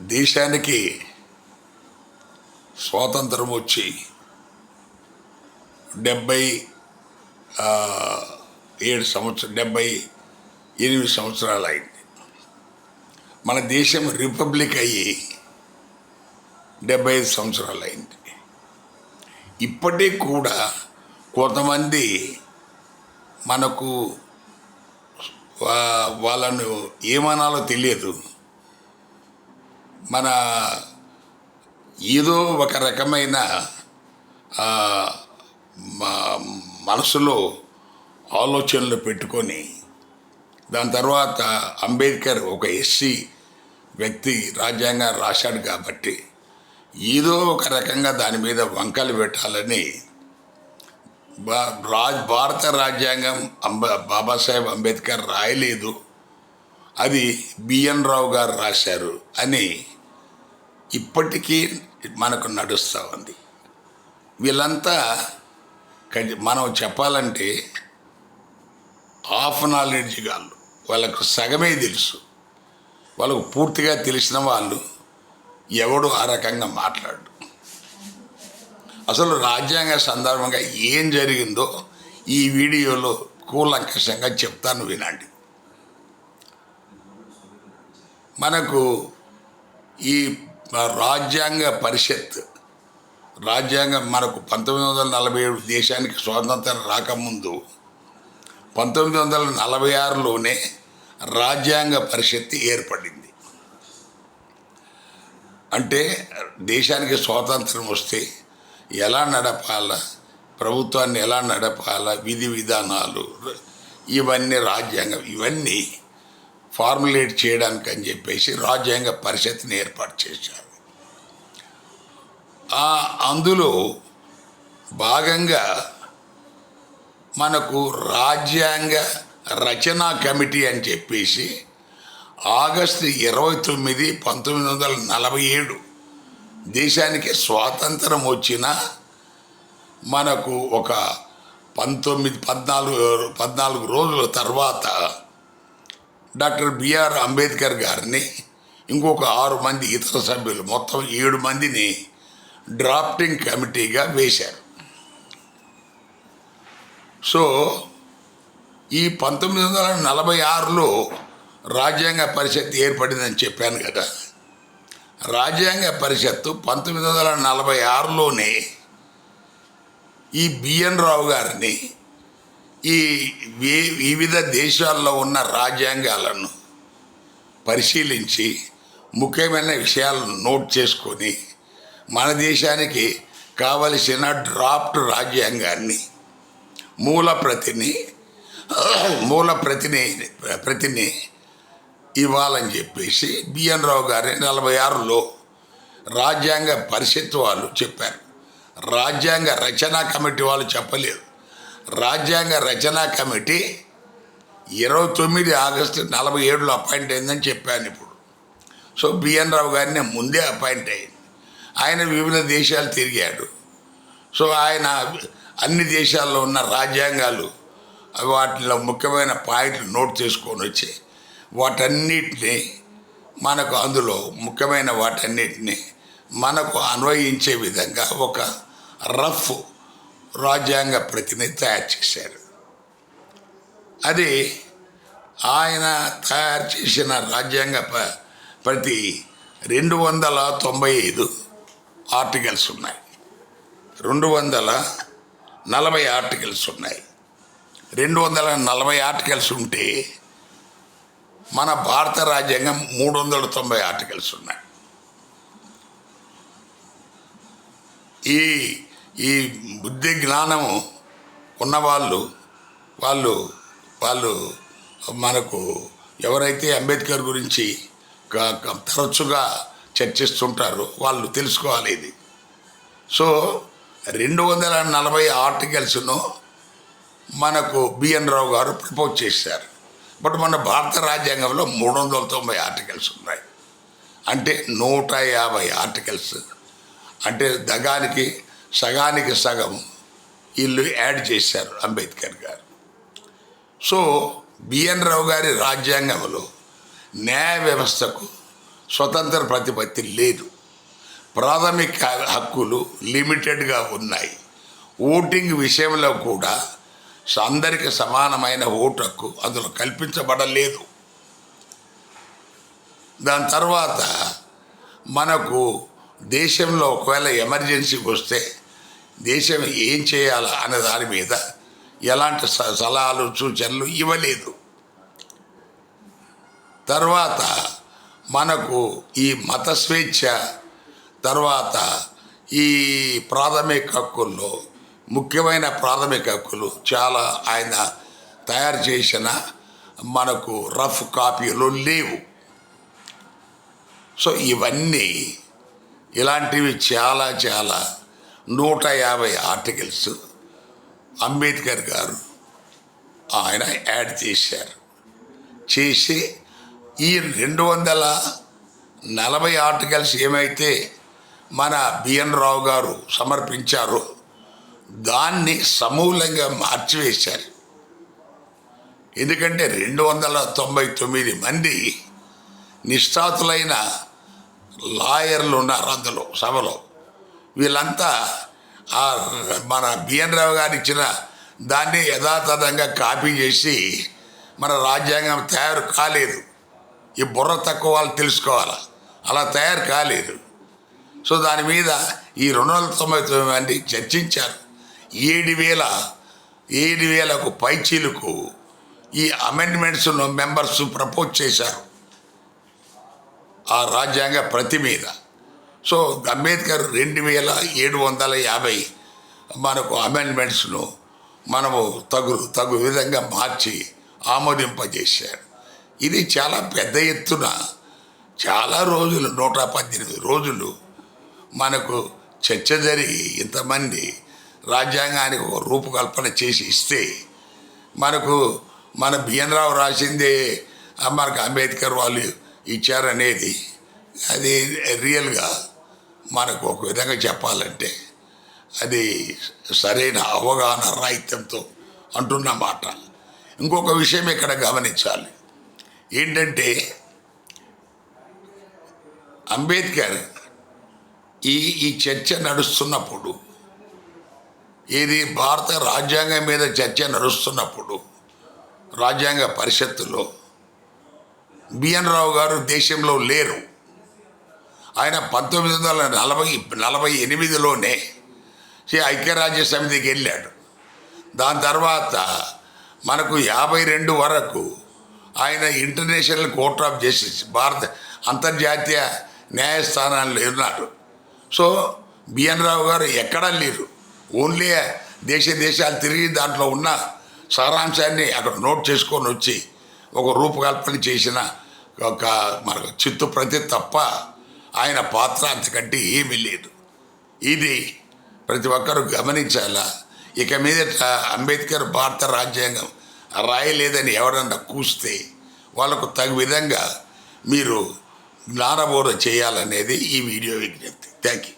దేశానికి స్వాతంత్రం వచ్చి డెబ్బై ఏడు సంవత్సరం డెబ్బై ఎనిమిది సంవత్సరాలు అయింది. మన దేశం రిపబ్లిక్ అయ్యి డెబ్బై ఐదు సంవత్సరాలు అయింది. ఇప్పటికి కూడా కొంతమంది మనకు వాళ్ళను ఏమనాలో తెలియదు. మన ఏదో ఒక రకమైన మ- మనసులో ఆలోచనలు పెట్టుకొని దాని తర్వాత అంబేద్కర్ ఒక ఎస్సీ వ్యక్తి రాజ్యాంగం రాశాడు కాబట్టి ఏదో ఒక రకంగా దాని మీద వంకలు పెట్టాలని బా- రాజ్ భారత రాజ్యాంగం అంబ బాబాసాహెబ్ అంబేద్కర్ రాయలేదు. అది బిఎన్ రావు గారు రాశారు అని ఇప్పటికీ మనకు నడుస్తూ ఉంది. వీళ్ళంతా మనం చెప్పాలంటే హాఫ్ నాలెడ్జ్ వాళ్ళు వాళ్ళకు సగమే తెలుసు. వాళ్ళకు పూర్తిగా తెలిసిన వాళ్ళు ఎవడు ఆ రకంగా మాట్లాడు. అసలు రాజ్యాంగ సందర్భంగా ఏం జరిగిందో ఈ వీడియోలో కూలంకషంగా చెప్తాను వినండి. మనకు ఈ రాజ్యాంగ పరిషత్ రాజ్యాంగం మనకు పంతొమ్మిది వందల నలభై ఏడు దేశానికి స్వాతంత్రం రాకముందు పంతొమ్మిది వందల నలభై ఆరులోనే రాజ్యాంగ పరిషత్ ఏర్పడింది. అంటే దేశానికి స్వాతంత్రం వస్తే ఎలా నడపాలా ప్రభుత్వాన్ని ఎలా నడపాలా విధి విధానాలు ఇవన్నీ రాజ్యాంగం ఇవన్నీ ఫార్ములేట్ చేయడానికి అని చెప్పేసి రాజ్యాంగ పరిషత్ని ఏర్పాటు చేశారు. అందులో భాగంగా మనకు రాజ్యాంగ రచనా కమిటీ అని చెప్పేసి ఆగస్టు ఇరవై తొమ్మిది పంతొమ్మిది వందల నలభై ఏడు దేశానికి స్వాతంత్రం వచ్చిన మనకు ఒక పంతొమ్మిది పద్నాలుగు పద్నాలుగు రోజుల తర్వాత డాక్టర్ బిఆర్ అంబేద్కర్ గారిని ఇంకొక ఆరు మంది ఇతర సభ్యులు మొత్తం ఏడు మందిని డ్రాఫ్టింగ్ కమిటీగా వేశారు. సో ఈ పంతొమ్మిది వందల నలభై ఆరులో రాజ్యాంగ పరిషత్ ఏర్పడిందని చెప్పాను కదా. రాజ్యాంగ పరిషత్తు పంతొమ్మిది వందల నలభై ఆరులోనే ఈ బిఎన్ రావు గారిని ఈ వివిధ దేశాల్లో ఉన్న రాజ్యాంగాలను పరిశీలించి ముఖ్యమైన విషయాలను నోట్ చేసుకొని మన దేశానికి కావలసిన డ్రాఫ్ట్ రాజ్యాంగాన్ని మూల ప్రతిని మూల ప్రతిని ప్రతిని ఇవ్వాలని చెప్పేసి బిఎన్ రావు గారి నలభై ఆరులో రాజ్యాంగ పరిషత్ వాళ్ళు చెప్పారు. రాజ్యాంగ రచనా కమిటీ వాళ్ళు చెప్పలేదు. రాజ్యాంగ రచనా కమిటీ ఇరవై తొమ్మిది ఆగస్టు నలభై ఏడులో అపాయింట్ అయిందని చెప్పాను ఇప్పుడు. సో బిఎన్ రావు గారిని ముందే అపాయింట్ అయింది. ఆయన వివిధ దేశాలు తిరిగాడు. సో ఆయన అన్ని దేశాల్లో ఉన్న రాజ్యాంగాలు వాటిలో ముఖ్యమైన పాయింట్లు నోట్ చేసుకొని వచ్చి వాటన్నిటిని మనకు అందులో ముఖ్యమైన వాటన్నిటిని మనకు అన్వయించే విధంగా ఒక రఫ్ రాజ్యాంగ ప్రతిని తయారు చేశారు. అది ఆయన తయారు చేసిన రాజ్యాంగ ప- ప్రతి రెండు వందల తొంభై ఐదు ఆర్టికల్స్ ఉన్నాయి. రెండు వందల నలభై ఆర్టికల్స్ ఉన్నాయి. రెండు వందల నలభై ఆర్టికల్స్ ఉంటే మన భారత రాజ్యాంగం మూడు వందల తొంభై ఆర్టికల్స్ ఉన్నాయి. ఈ ఈ బుద్ధి జ్ఞానము ఉన్నవాళ్ళు వాళ్ళు వాళ్ళు మనకు ఎవరైతే అంబేద్కర్ గురించి తరచుగా చర్చిస్తుంటారో వాళ్ళు తెలుసుకోవాలి ఇది. సో రెండు వందల నలభై ఆర్టికల్స్ను మనకు బిఎన్ రావు గారు ప్రపోజ్ చేశారు. బట్ మన భారత రాజ్యాంగంలో మూడు వందల తొంభై ఆర్టికల్స్ ఉన్నాయి. అంటే నూట యాభై ఆర్టికల్స్. అంటే దగానికి సగానికి సగం వీళ్ళు యాడ్ చేశారు అంబేద్కర్ గారు. సో బిఎన్ రావు గారి రాజ్యాంగంలో న్యాయ వ్యవస్థకు స్వతంత్ర ప్రతిపత్తి లేదు. ప్రాథమిక హక్కులు లిమిటెడ్గా ఉన్నాయి. ఓటింగ్ విషయంలో కూడా అందరికి సమానమైన ఓటు హక్కు అందులో కల్పించబడలేదు. దాని తర్వాత మనకు దేశంలో ఒకవేళ ఎమర్జెన్సీ వస్తే దేశం ఏం చేయాలా అనే దాని మీద ఎలాంటి స- సలహాలు సూచనలు ఇవ్వలేదు. తర్వాత మనకు ఈ మత స్వేచ్ఛ తర్వాత ఈ ప్రాథమిక హక్కుల్లో ముఖ్యమైన ప్రాథమిక హక్కులు చాలా ఆయన తయారు చేసిన మనకు రఫ్ కాపీలు లేవు. సో ఇవన్నీ ఇలాంటివి చాలా చాలా నూట యాభై ఆర్టికల్స్ అంబేద్కర్ గారు ఆయన యాడ్ చేశారు. చేసి ఈ రెండు వందల నలభై ఆర్టికల్స్ ఏమైతే మన బిఎన్ రావు గారు సమర్పించారో దాన్ని సమూలంగా మార్చివేశారు. ఎందుకంటే రెండు వందల తొంభై తొమ్మిది మంది నిష్ఠాతులైన లాయర్లు ఉన్నారు అందులో సభలో. వీళ్ళంతా ఆ మన బిఎన్ రావు గారు ఇచ్చిన దాన్ని యథాతథంగా కాపీ చేసి మన రాజ్యాంగం తయారు కాలేదు. ఈ బుర్ర తక్కువ వాళ్ళు తెలుసుకోవాలి? అలా తయారు కాలేదు. సో దాని మీద ఈ రెండు వందల తొంభై తొమ్మిది మంది చర్చించారు. ఏడు వేల ఏడు వేలకు పైచీలకు ఈ అమెండ్మెంట్స్ మెంబర్స్ ప్రపోజ్ చేశారు. ఆ రాజ్యాంగ ప్రతి మీద. సో అంబేద్కర్ రెండు వేల ఏడు వందల యాభై మనకు అమెండ్మెంట్స్ను మనము తగు తగు విధంగా మార్చి ఆమోదింపజేశారు. ఇది చాలా పెద్ద ఎత్తున చాలా రోజులు నూట పద్దెనిమిది రోజులు మనకు చర్చ జరిగి ఇంతమంది రాజ్యాంగానికి ఒక రూపకల్పన చేసి ఇస్తే మనకు మన బిఎన్ రావు రాసిందే మనకు అంబేద్కర్ వాళ్ళు ఇచ్చారనేది అది రియల్గా మనకు ఒక విధంగా చెప్పాలంటే అది సరైన అవగాహన రాహిత్యంతో అంటున్న మాట. ఇంకొక విషయం ఇక్కడ గమనించాలి. ఏంటంటే అంబేద్కర్ ఈ ఈ చర్చ నడుస్తున్నప్పుడు ఇది భారత రాజ్యాంగం మీద చర్చ నడుస్తున్నప్పుడు రాజ్యాంగ పరిషత్తులో బిఎన్ రావు గారు దేశంలో లేరు. ఆయన పంతొమ్మిది వందల నలభై నలభై ఎనిమిదిలోనే శ్రీ ఐక్యరాజ్య సమితికి వెళ్ళాడు. దాని తర్వాత మనకు యాభై రెండు వరకు ఆయన ఇంటర్నేషనల్ కోర్ట్ ఆఫ్ జస్టిస్ భారత అంతర్జాతీయ న్యాయస్థానాల్లో ఉన్నారు సో బిఎన్ రావు గారు ఎక్కడా లేరు. ఓన్లీ దేశ దేశాలు తిరిగి దాంట్లో ఉన్న సారాంశాన్ని అక్కడ నోట్ చేసుకొని వచ్చి ఒక రూపకల్పన చేసిన ఒక మన చిత్తు ప్రతి తప్ప ఆయన పాత్ర అంతకంటే ఏమీ లేదు. ఇది ప్రతి ఒక్కరూ గమనించాలా? ఇక మీద అంబేద్కర్ భారత రాజ్యాంగం రాయలేదని ఎవరన్నా కూస్తే వాళ్ళకు తగు విధంగా మీరు జ్ఞానబోధ చేయాలనేది ఈ వీడియో విజ్ఞప్తి. Thank you